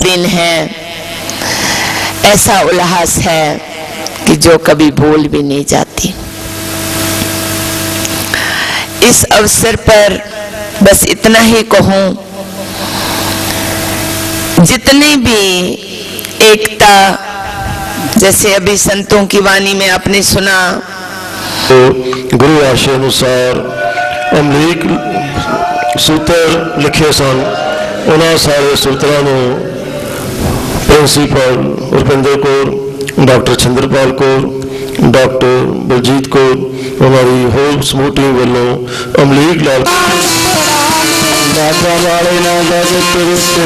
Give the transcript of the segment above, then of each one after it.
दिन है ऐसा उल्लास है कि जो कभी भूल भी नहीं जाती इस अवसर पर बस इतना ही कहूं जितनी भी एकता जैसे अभी संतों की वाणी में आपने सुना तो ਗੁਰੂ ਆਸ਼ੇ ਅਨੁਸਾਰ ਅਮਰੀਕ ਸੂਤਰ ਲਿਖੇ ਸਨ ਉਹਨਾਂ ਸਾਰੇ ਸੂਤਰਾਂ ਨੂੰ principal Rupinder Kaur, doctor Chanderpal Kaur, doctor Baljit Kaur ਉਹਨਾਂ ਦੀ ਹੋਰ ਸਮੂਹ ਟੀਮ ਵੱਲੋਂ ਅਮਰੀਕ ਲਾਲ ਬਾਬਾ ਵਾਲੇ ਨਾ ਜਗਤ ਵਿੱਚ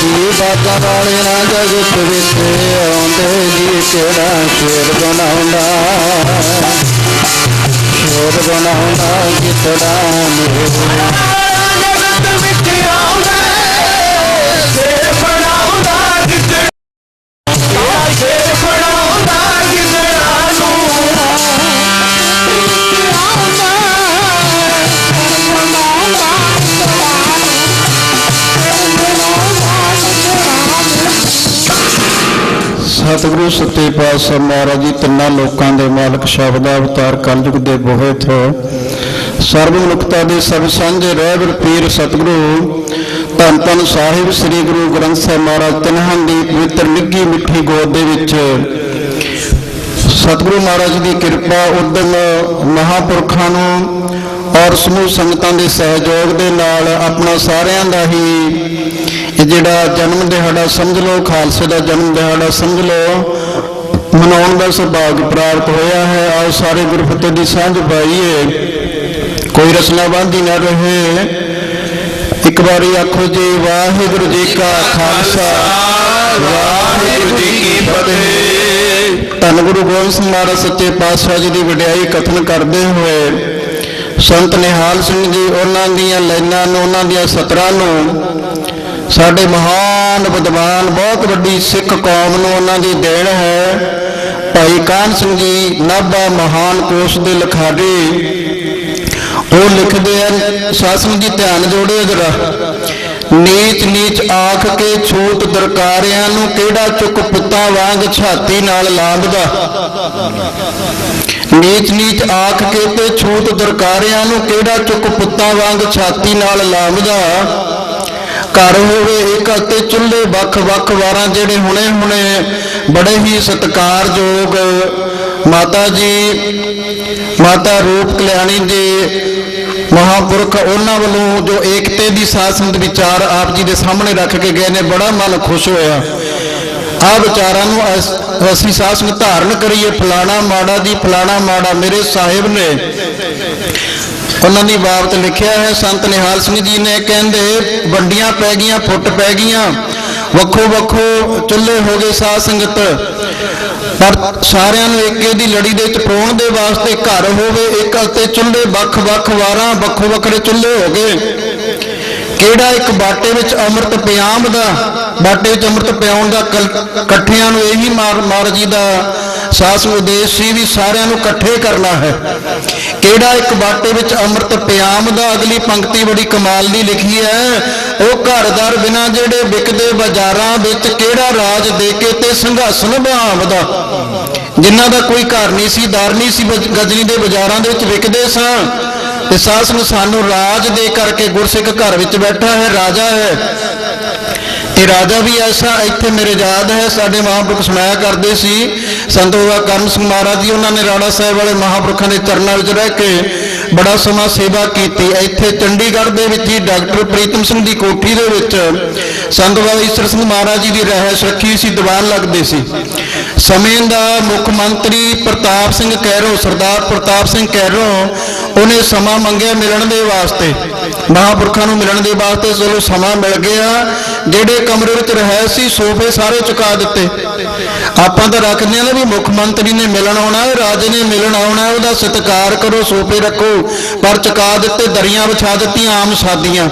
ਜੀ ਬਾਬਾ ਵਾਲੇ ਨਾ ਜਗਤ ਵਿੱਚ ਆਉਂਦੇ ਜੀ ਕਿਹੜਾ ਸ਼ੇਰ ਬਣਾਉਂਦਾ? ਸ਼ੇਰ ਬਣਾਉਂਦਾ ਕਿਤੜਾ ਮੇਰੇ ਸਤਿਗੁਰੂ ਸੱਚੇ ਪਾਤਸ਼ਾਹ ਮਹਾਰਾਜ ਜੀ, ਤਿੰਨਾਂ ਲੋਕਾਂ ਦੇ ਮਾਲਕ ਸ਼ਬਦ ਅਵਤਾਰ ਕਲਯੁਗ ਦੇ ਬੋਹਿਤ ਸਰਬ ਮਨੁੱਖਤਾ ਦੇ ਸਭ ਸਾਂਝੇ ਰਹਿਬਰ ਪੀਰ ਸਤਿਗੁਰੂ, ਧੰਨ ਧੰਨ ਸਾਹਿਬ ਸ੍ਰੀ ਗੁਰੂ ਗ੍ਰੰਥ ਸਾਹਿਬ ਮਹਾਰਾਜ ਤਿਨਹਾਂ ਦੀ ਪਵਿੱਤਰ ਨਿੱਗੀ ਮਿੱਠੀ ਗੋਦ ਦੇ ਵਿੱਚ। ਸਤਿਗੁਰੂ ਮਹਾਰਾਜ ਦੀ ਕਿਰਪਾ ਉਦਮ ਮਹਾਪੁਰਖਾਂ ਨੂੰ ਔਰ ਸਮੂਹ ਸੰਗਤਾਂ ਦੇ ਸਹਿਯੋਗ ਦੇ ਨਾਲ ਆਪਣਾ ਸਾਰਿਆਂ ਦਾ ਹੀ ਜਿਹੜਾ ਜਨਮ ਦਿਹਾੜਾ ਸਮਝ ਲਓ, ਖਾਲਸੇ ਦਾ ਜਨਮ ਦਿਹਾੜਾ ਸਮਝ ਲਓ, ਮਨਾਉਣ ਦਾ ਸੁਭਾਗ ਪ੍ਰਾਪਤ ਹੋਇਆ ਹੈ। ਆਓ ਸਾਰੇ ਗੁਰਫਤਿਹ ਦੀ ਸਾਂਝ ਪਾਈਏ। ਕੋਈ ਰਸਨਾ ਨਾ ਰਹੇ। ਇੱਕ ਵਾਰੀ ਆਖੋ ਜੀ, ਵਾਹਿਗੁਰੂ ਜੀ ਕਾ ਖਾਲਸਾ, ਵਾਹਿਗੁਰੂ ਜੀ ਕੀ ਫਤਿਹ। ਧੰਨ ਗੁਰੂ ਗੋਬਿੰਦ ਸਿੰਘ ਮਹਾਰਾਜ, ਸੱਚੇ ਪਾਤਸ਼ਾਹ ਜੀ ਦੀ ਵਡਿਆਈ ਕਥਨ ਕਰਦੇ ਹੋਏ ਸੰਤ ਨਿਹਾਲ ਸਿੰਘ ਜੀ, ਉਹਨਾਂ ਦੀਆਂ ਲਾਈਨਾਂ ਨੂੰ, ਉਹਨਾਂ ਦੀਆਂ ਸਤਰਾਂ ਨੂੰ, ਸਾਡੇ ਮਹਾਨ ਵਿਦਵਾਨ, ਬਹੁਤ ਵੱਡੀ ਸਿੱਖ ਕੌਮ ਨੂੰ ਉਹਨਾਂ ਦੀ ਦੇਣ ਹੈ। ਭਾਈ ਕਾਨ ਸਿੰਘ ਜੀ, ਨਾਭਾ ਮਹਾਨ ਕੋਸ਼ ਦੇ ਲਿਖਾਰੀ। ਉਹ ਲਿਖਦੇ ਹਨ ਸਾਸਨ ਜੀ, ਧਿਆਨ ਜੋੜਿਓ ਜਰਾ। ਨੀਚ ਨੀਚ ਆਖ ਕੇ ਛੂਟ ਦਰਕਾਰਿਆਂ ਨੂੰ ਕਿਹੜਾ ਚੁੱਕ ਪੁੱਤਾਂ ਵਾਂਗ ਛਾਤੀ ਨਾਲ ਲਾਂਭਦਾ? ਨੀਚ ਨੀਚ ਆਖ ਕੇ ਤੇ ਛੂਟ ਦਰਕਾਰਿਆਂ ਨੂੰ ਕਿਹੜਾ ਚੁੱਕ ਪੁੱਤਾਂ ਵਾਂਗ ਛਾਤੀ ਨਾਲ ਲਾਂਭਦਾ? ਘਰ ਹੋਵੇ ਇੱਕ ਅਤੇ ਚੁੱਲ੍ਹੇ ਵੱਖ ਵੱਖ ਵਾਰਾਂ ਜਿਹੜੇ ਹੁਣੇ ਹੁਣੇ ਬੜੇ ਹੀ ਸਤਿਕਾਰਯੋਗ ਮਾਤਾ ਜੀ, ਮਾਤਾ ਰੂਪ ਕਲਿਆਣੀ ਜੀ ਮਹਾਪੁਰਖ ਉਹਨਾਂ ਵੱਲੋਂ ਜੋ ਏਕਤੇ ਦੀ ਸਾਸਮਤ ਵਿਚਾਰ ਆਪ ਜੀ ਦੇ ਸਾਹਮਣੇ ਰੱਖ ਕੇ ਗਏ ਨੇ, ਬੜਾ ਮਨ ਖੁਸ਼ ਹੋਇਆ। ਆ ਵਿਚਾਰਾਂ ਨੂੰ ਅਸੀਂ ਅਸੀਂ ਸੰਗਤ ਧਾਰਨ ਕਰੀਏ, ਫਲਾਣਾ ਮਾੜਾ ਦੀ ਫਲਾਣਾ ਮਾੜਾ ਮੇਰੇ ਸਾਹਿਬ ਨੇ। ਉਹਨਾਂ ਦੀ ਬਾਬਤ ਲਿਖਿਆ ਹੈ, ਸੰਤ ਨਿਹਾਲ ਸਿੰਘ ਜੀ ਨੇ ਕਹਿੰਦੇ, ਵੰਡੀਆਂ ਪੈ ਗਈਆਂ, ਫੁੱਟ ਪੈ ਗਈਆਂ ਵੱਖੋ ਵੱਖੋ ਚੁੱਲ੍ਹੇ ਹੋ ਗਏ ਸਾਧ ਸੰਗਤ। ਪਰ ਸਾਰਿਆਂ ਨੂੰ ਏਕੇ ਦੀ ਲੜੀ ਦੇ ਵਿੱਚ ਪਰੋਣ ਦੇ ਵਾਸਤੇ ਘਰ ਹੋਵੇ ਇੱਕ ਅਤੇ ਚੁੱਲ੍ਹੇ ਵੱਖ ਵੱਖ ਵਾਰਾਂ ਵੱਖੋ ਵੱਖਰੇ ਚੁੱਲ੍ਹੇ ਹੋ ਗਏ। ਕਿਹੜਾ ਇੱਕ ਬਾਟੇ ਵਿੱਚ ਅੰਮ੍ਰਿਤ ਪਿਆਮ ਦਾ, ਬਾਟੇ ਵਿੱਚ ਅੰਮ੍ਰਿਤ ਪਿਆਉਣ ਦਾ ਕਲ- ਇਕੱਠਿਆਂ ਨੂੰ ਇਹੀ ਮਾਰ ਮਹਾਰਾਜ ਜੀ ਦਾ ਸਾਸ ਉਦੇਸ਼ ਸੀ ਵੀ ਸਾਰਿਆਂ ਨੂੰ ਇਕੱਠੇ ਕਰਨਾ ਹੈ। ਕਿਹੜਾ ਇੱਕ ਬਾਟੇ ਵਿੱਚ ਅੰਮ੍ਰਿਤ ਪਿਆਮ ਦਾ ਅਗਲੀ ਪੰਕਤੀ ਬੜੀ ਕਮਾਲ ਦੀ ਲਿਖੀ ਹੈ। ਉਹ ਘਰਦਾਰ ਬਿਨਾ ਜਿਹੜੇ ਵਿਕਦੇ ਬਾਜ਼ਾਰਾਂ ਵਿੱਚ ਕਿਹੜਾ ਰਾਜ ਦੇ ਕੇ ਤੇ ਸੰਘਾਸਨ ਭਾਵਦਾ ਜਿਨ੍ਹਾਂ ਦਾ ਕੋਈ ਘਰ ਨਹੀਂ ਸੀ, ਦਰ ਨਹੀਂ ਸੀ ਗਜਨੀ ਦੇ ਬਾਜ਼ਾਰਾਂ ਦੇ ਵਿੱਚ ਵਿਕਦੇ ਸਾਂ। ਤੇ ਸਾਸ ਨੂੰ ਸਾਨੂੰ ਰਾਜ ਦੇ ਕਰਕੇ ਗੁਰਸਿੱਖ ਘਰ ਵਿੱਚ ਬੈਠਾ ਹੈ, ਰਾਜਾ ਹੈ। ਰਾਜਾ ਵੀ ਐਸਾ, ਇੱਥੇ ਮੇਰੇ ਯਾਦ ਹੈ, ਸਾਡੇ ਮਹਾਂਪੁਰਖ ਸਮਾਇਆ ਕਰਦੇ ਸੀ, ਸੰਤ ਬਾਬਾ ਕਰਮ ਸਿੰਘ ਮਹਾਰਾਜ ਜੀ, ਉਹਨਾਂ ਨੇ ਰਾਣਾ ਸਾਹਿਬ ਵਾਲੇ ਮਹਾਂਪੁਰਖਾਂ ਦੇ ਚਰਨਾਂ ਵਿੱਚ ਰਹਿ ਕੇ ਬੜਾ ਸਮਾਂ ਸੇਵਾ ਕੀਤੀ। ਇੱਥੇ ਚੰਡੀਗੜ੍ਹ ਦੇ ਵਿੱਚ ਹੀ ਡਾਕਟਰ ਪ੍ਰੀਤਮ ਸਿੰਘ ਦੀ ਕੋਠੀ ਦੇ ਵਿੱਚ ਸੰਤ ਬਾਬਾ ਈਸ਼ਰ ਸਿੰਘ ਮਹਾਰਾਜ ਜੀ ਦੀ ਰਹਿائش ਰੱਖੀ ਸੀ, ਦੀਵਾਨ ਲੱਗਦੇ ਸੀ। ਸਮੇਂ ਦਾ ਮੁੱਖ ਮੰਤਰੀ ਪ੍ਰਤਾਪ ਸਿੰਘ ਕੈਰੋ, ਸਰਦਾਰ ਪ੍ਰਤਾਪ ਸਿੰਘ ਕੈਰੋ, ਉਹਨੇ ਸਮਾਂ ਮੰਗਿਆ ਮਿਲਣ ਦੇ ਵਾਸਤੇ। ਮਹਾਂਪੁਰਖਾਂ ਨੂੰ ਮਿਲਣ ਦੇ ਵਾਸਤੇ ਚਲੋ ਸਮਾਂ ਮਿਲ ਗਿਆ, ਜਿਹੜੇ ਕਮਰੇ ਵਿੱਚ ਰਹਿ ਸੀ, ਸੋਫੇ ਸਾਰੇ ਚੁਕਾ ਦਿੱਤੇ। ਆਪਾਂ ਤਾਂ ਰੱਖਦੇ ਆ ਨਾ ਵੀ ਮੁੱਖ ਮੰਤਰੀ ਨੇ ਮਿਲਣ ਆਉਣਾ ਹੈ, ਰਾਜੇ ਨੇ ਮਿਲਣ ਆਉਣਾ ਹੈ, ਉਹਦਾ ਸਤਿਕਾਰ ਕਰੋ, ਸੋਫੇ ਰੱਖੋ, ਪਰ ਚੁਕਾ ਦਿੱਤੇ, ਦਰੀਆਂ ਵਿਛਾ ਦਿੱਤੀਆਂ, ਆਮ ਸਾਦੀਆਂ।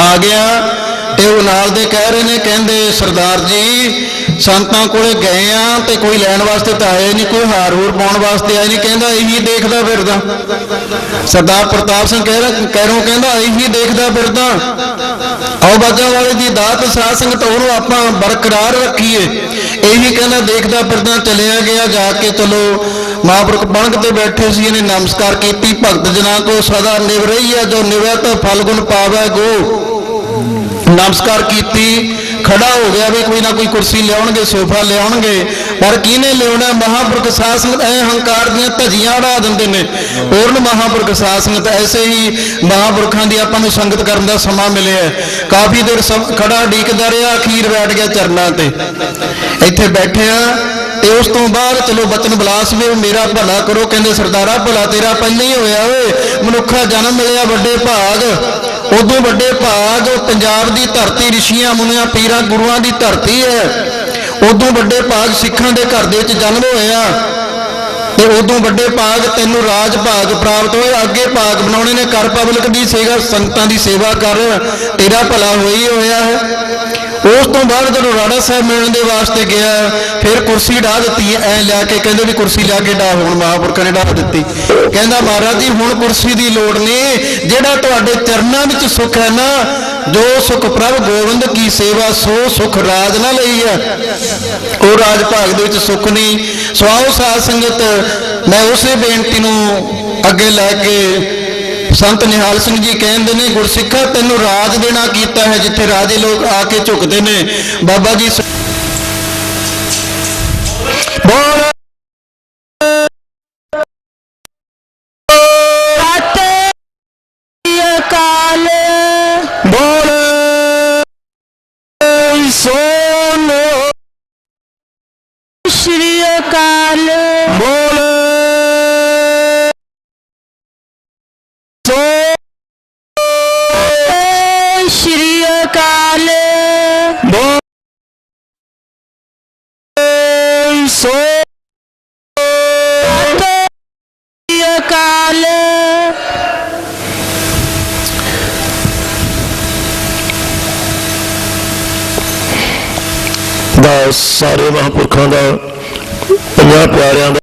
ਆ ਗਿਆ, ਤੇ ਉਹ ਨਾਲ ਦੇ ਕਹਿ ਰਹੇ ਨੇ, ਕਹਿੰਦੇ, ਸਰਦਾਰ ਜੀ ਸੰਤਾਂ ਕੋਲੇ ਗਏ ਆ ਤੇ ਕੋਈ ਲੈਣ ਵਾਸਤੇ ਤਾਂ ਆਏ ਨਹੀਂ, ਕੋਈ ਹਾਰ ਹੂਰ ਪਾਉਣ ਵਾਸਤੇ ਆਇਆ ਨਹੀਂ, ਕਹਿੰਦਾ ਇਹੀ ਦੇਖਦਾ ਫਿਰਦਾ। ਸਰਦਾਰ ਪ੍ਰਤਾਪ ਸਿੰਘ ਕਹਿ ਰਿਹਾ ਕਹਿਰੋਂ ਕਹਿੰਦਾ ਇਹੀ ਦੇਖਦਾ ਫਿਰਦਾ। ਆਓ ਬਾਜਾਂ ਵਾਲੇ ਦੀ ਦਾਤ, ਸਾਧ ਸੰਗਤ ਉਹਨੂੰ ਆਪਾਂ ਬਰਕਰਾਰ ਰੱਖੀਏ। ਇਹੀ ਕਹਿੰਦਾ ਦੇਖਦਾ ਫਿਰਦਾ, ਚਲਿਆ ਗਿਆ ਜਾ ਕੇ, ਚਲੋ ਮਹਾਂਪੁਰਖ ਬਣਕ ਤੇ ਬੈਠੇ ਸੀ, ਇਹਨੇ ਨਮਸਕਾਰ ਕੀਤੀ, ਭਗਤ ਜਨਾਂ ਕੋ ਸਦਾ ਨਿਵ ਰਹੀ ਹੈ, ਜੋ ਨਿਵੈ ਤਾਂ ਫਲਗੁਣ ਪਾਵੈ ਗੋ। ਨਮਸਕਾਰ ਕੀਤੀ। ਖੜਾ ਹੋ ਗਿਆ ਵੀ ਕੋਈ ਨਾ ਕੋਈ ਕੁਰਸੀ ਲਿਆਉਣਗੇ, ਸੋਫਾ ਲਿਆਉਣਗੇ। ਪਰ ਕਿਹਨੇ ਲਿਆਉਣਾ? ਮਹਾਂਪੁਰਖ ਸਾਧ ਸੰਗਤ ਐ ਹੰਕਾਰ ਦੀਆਂ ਧਜੀਆਂ ਉਡਾ ਦਿੰਦੇ ਨੇ। ਪੂਰਨ ਮਹਾਂਪੁਰਖ ਸਾਧ ਸੰਗਤ ਐਸੇ ਹੀ ਮਹਾਂਪੁਰਖਾਂ ਦੀ ਆਪਾਂ ਨੂੰ ਸੰਗਤ ਕਰਨ ਦਾ ਸਮਾਂ ਮਿਲਿਆ ਕਾਫੀ ਦੇਰ ਸਮ- ਖੜਾ ਢੀਕਦਾ ਰਿਹਾ, ਅਖੀਰ ਬੈਠ ਗਿਆ ਚਰਨਾਂ ਤੇ। ਇੱਥੇ ਬੈਠੇ ਬੈਠਿਆ ਤੇ ਉਸ ਤੋਂ ਬਾਅਦ ਚਲੋ ਬਚਨ ਬਲਾਸ ਵੀ ਮੇਰਾ ਭਲਾ ਕਰੋ, ਕਹਿੰਦੇ ਸਰਦਾਰਾ ਭਲਾ ਤੇਰਾ ਪਹਿਲਾਂ ਹੀ ਹੋਇਆ ਓਏ, ਮਨੁੱਖਾ ਜਨਮ ਮਿਲਿਆ ਵੱਡੇ ਭਾਗ। ਉਦੋਂ ਵੱਡੇ ਭਾਗ ਪੰਜਾਬ ਦੀ ਧਰਤੀ, ਰਿਸ਼ੀਆਂ, ਮੁਨੀਆਂ, ਪੀਰਾਂ, ਗੁਰੂਆਂ ਦੀ ਧਰਤੀ ਹੈ। ਉਦੋਂ ਵੱਡੇ ਭਾਗ ਸਿੱਖਾਂ ਦੇ ਘਰ ਦੇ ਵਿੱਚ ਜਨਮ ਹੋਇਆ ਤੇ ਉਦੋਂ ਵੱਡੇ ਭਾਗ ਤੈਨੂੰ ਰਾਜ ਭਾਗ ਪ੍ਰਾਪਤ ਹੋਏ। ਅੱਗੇ ਭਾਗ ਬਣਾਉਣੇ ਨੇ। ਕਰ ਪਬਲਿਕ ਦੀ ਸੇਵਾ, ਸੰਗਤਾਂ ਦੀ ਸੇਵਾ ਕਰ। ਤੇਰਾ ਭਲਾ ਹੋਈ ਹੋਇਆ ਹੈ। ਉਸ ਤੋਂ ਬਾਅਦ ਜਦੋਂ ਰਾੜਾ ਸਾਹਿਬ ਮਿਲਣ ਦੇ ਵਾਸਤੇ ਗਿਆ, ਫਿਰ ਕੁਰਸੀ ਢਾ ਦਿੱਤੀ, ਐ ਲਿਆ ਕੇ ਕਹਿੰਦੇ ਵੀ ਕੁਰਸੀ ਲਿਆ ਕੇ ਢਾ ਹੁਣ ਮਹਾਂਪੁਰਖਾਂ ਨੇ ਢਾ ਦਿੱਤੀ। ਕਹਿੰਦਾ, ਮਹਾਰਾਜ ਜੀ, ਹੁਣ ਕੁਰਸੀ ਦੀ ਲੋੜ ਨਹੀਂ, ਜਿਹੜਾ ਤੁਹਾਡੇ ਚਰਨਾਂ ਵਿੱਚ ਸੁੱਖ ਹੈ ਨਾ, ਜੋ ਸੁਖ ਪ੍ਰਭ ਗੋਬਿੰਦ ਕੀ ਸੇਵਾ, ਸੋ ਸੁਖ ਰਾਜ ਨਾ ਲਈ ਹੈ। ਉਹ ਰਾਜ ਭਾਗ ਦੇ ਵਿੱਚ ਸੁੱਖ ਨਹੀਂ। ਸਵਾਉ ਸਾਧ ਸੰਗਤ, ਮੈਂ ਉਸੇ ਬੇਨਤੀ ਨੂੰ ਅੱਗੇ ਲੈ ਕੇ ਸੰਤ ਨਿਹਾਲ ਸਿੰਘ ਜੀ ਕਹਿੰਦੇ ਨੇ, ਗੁਰਸਿੱਖਾ ਤੈਨੂੰ ਰਾਜ ਦੇਣਾ ਕੀਤਾ ਹੈ, ਜਿੱਥੇ ਰਾਜੇ ਲੋਕ ਆ ਕੇ ਝੁਕਦੇ ਨੇ। ਬਾਬਾ ਜੀ ਸ- ਬੋਲ। ਦਾ ਸਾਰੇ ਮਹਾਂਪੁਰਖਾਂ ਦਾ ਪੰਜਾਂ ਪਿਆਰਿਆਂ ਦਾ